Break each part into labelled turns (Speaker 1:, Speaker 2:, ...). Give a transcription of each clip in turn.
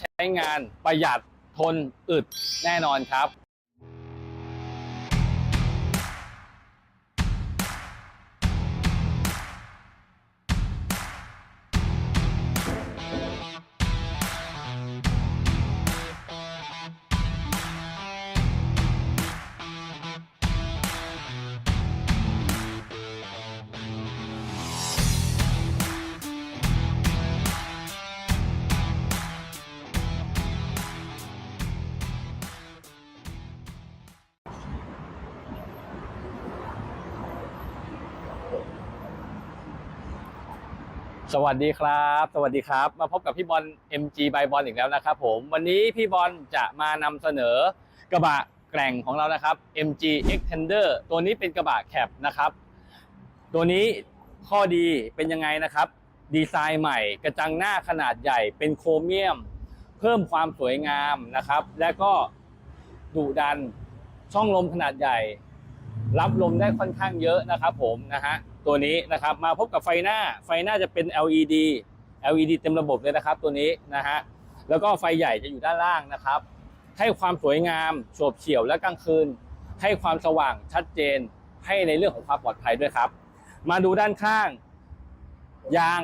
Speaker 1: ใช้งานประหยัดทนอึดแน่นอนครับ สวัสดีครับ สวัสดีครับ มาพบกับพี่บอล MG by บอลอีกแล้วนะครับผม วันนี้พี่บอลจะมานำเสนอกระบะแกร่งของเรานะครับ MG Extender ตัวนี้เป็นกระบะแคปนะครับ ตัวนี้ข้อดีเป็นยังไงนะครับ ดีไซน์ใหม่กระจังหน้าขนาดใหญ่เป็นโครเมียม เพิ่มความสวยงามนะครับ และก็ดุดันช่องลมขนาดใหญ่ รับลมได้ค่อนข้างเยอะนะครับผมนะฮะ ตัวนี้นะครับมาพบกับไฟหน้าไฟหน้าจะเป็น LED LED เต็มระบบเลยนะครับตัวนี้นะฮะแล้วก็ไฟใหญ่จะอยู่ด้านล่างนะครับ ให้ความสวยงามโฉบเฉี่ยวและกลางคืน ให้ความสว่างชัดเจน ให้ในเรื่องของความปลอดภัยด้วยครับ มาดูด้านข้าง ยาง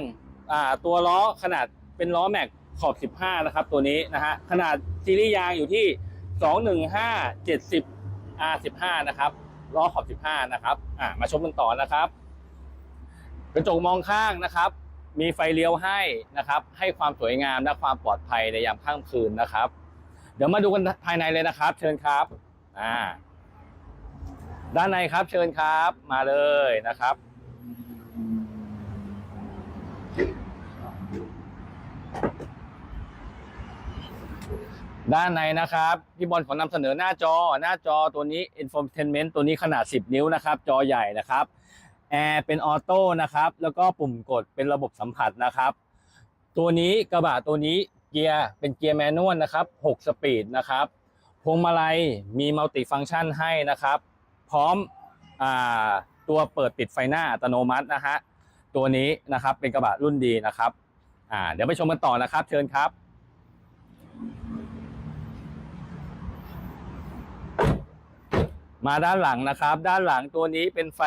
Speaker 1: ตัวล้อขนาดเป็นล้อแม็กขอบ 15 นะครับ ตัวนี้นะฮะขนาดซีรีส์ยางอยู่ที่ 215 70 R15 นะครับล้อขอบ 15 นะครับมาชมกันต่อนะครับ กระจกมองข้างนะครับ มีไฟเลี้ยวให้นะครับ ให้ความสวยงามและความปลอดภัยในยามค่ำคืนนะครับ เดี๋ยวมาดูกันภายในเลยนะครับ เชิญครับอ่าด้านในครับเชิญครับมาเลยนะครับ ด้านในนะครับพี่บอลขอนำเสนอหน้าจอหน้าจอตัวนี้ infotainment ตัวนี้ขนาด 10 นิ้วนะครับ จอใหญ่นะครับ แอร์เป็นออโต้นะครับ แล้วก็ปุ่มกดเป็นระบบสัมผัสนะครับ ตัวนี้กระบะตัวนี้เกียร์เป็นเกียร์แมนนวลนะครับ 6 สปีดนะครับ พวงมาลัยมีมัลติฟังก์ชันให้นะครับ พร้อมอตัวเปิดปิดไฟหน้าอัตโนมัตินะฮะ ตัวนี้นะครับเป็นกระบะรุ่นดีนะครับ เดี๋ยวไปชมกันต่อนะครับ เชิญครับ มาด้านหลังนะครับ ด้านหลังตัวนี้เป็นไฟ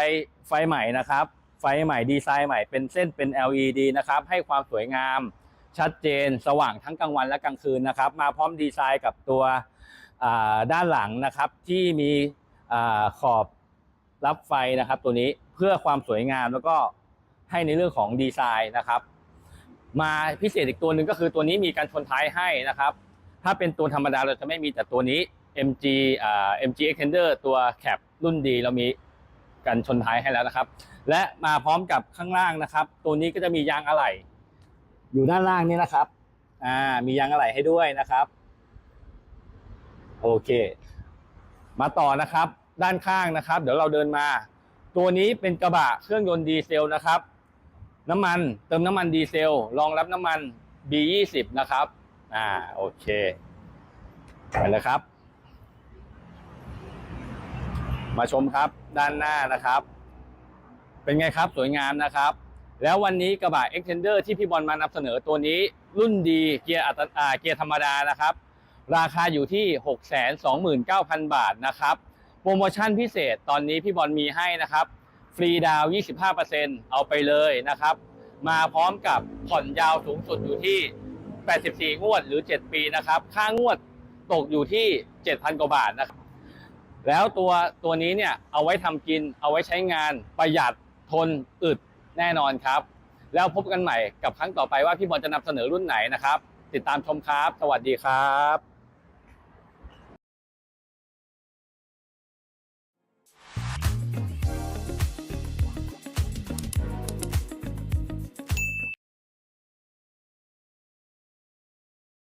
Speaker 1: ไฟใหม่นะครับ ไฟใหม่ดีไซน์ใหม่เป็นเส้นเป็น LED นะครับ ให้ความสวยงาม ชัดเจน สว่างทั้งกลางวันและกลางคืนนะครับ มาพร้อมดีไซน์กับตัวด้านหลังนะครับ ที่มีอขอบรับไฟนะครับ ตัวนี้เพื่อความสวยงามแล้วก็ให้ในเรื่องของดีไซน์นะครับ มาพิเศษอีกตัวหนึ่งก็คือตัวนี้มีการชนท้ายให้นะครับ ถ้าเป็นตัวธรรมดาเราจะไม่มีแต่ตัวนี้ MG อ่า MG Extender ตัวแคปรุ่นดีเรามีกันชนท้ายให้แล้วนะครับ และมาพร้อมกับข้างล่างนะครับ ตัวนี้ก็จะมียางอะไหล่อยู่ด้านล่างนี่นะครับ อ่า มียางอะไหล่ให้ด้วยนะครับ โอเค มาต่อนะครับ ด้านข้างนะครับ เดี๋ยวเราเดินมา ตัวนี้เป็นกระบะเครื่องยนต์ดีเซลนะครับ น้ำมันเติมน้ำมันดีเซลรองรับน้ำมัน B20 นะครับ อ่า โอเคไปเลยครับ มาชมครับด้านหน้านะครับ เป็นไงครับสวยงามนะครับ แล้ววันนี้กระบะ Extender ที่พี่บอลมานำเสนอตัวนี้ รุ่นดีเกียร์อัตอ่าเกียร์ธรรมดานะครับ ราคาอยู่ที่ 629,000 บาทนะครับ โปรโมชั่นพิเศษตอนนี้พี่บอลมีให้นะครับ ฟรีดาวน์25%เอาไปเลยนะครับ มาพร้อมกับผ่อนยาวสูงสุดอยู่ที่ 84 งวดหรือ 7 ปีนะครับ ค่างวดตกอยู่ที่ 7,000 กว่าบาทนะครับ แล้วตัวตัวนี้เนี่ยเอาไว้ทำกิน เอาไว้ใช้งานประหยัดทนอึดแน่นอนครับ แล้วพบกันใหม่กับครั้งต่อไปว่าพี่บอลจะนำเสนอรุ่นไหนนะครับ ติดตามชมครับ สวัสดีครับ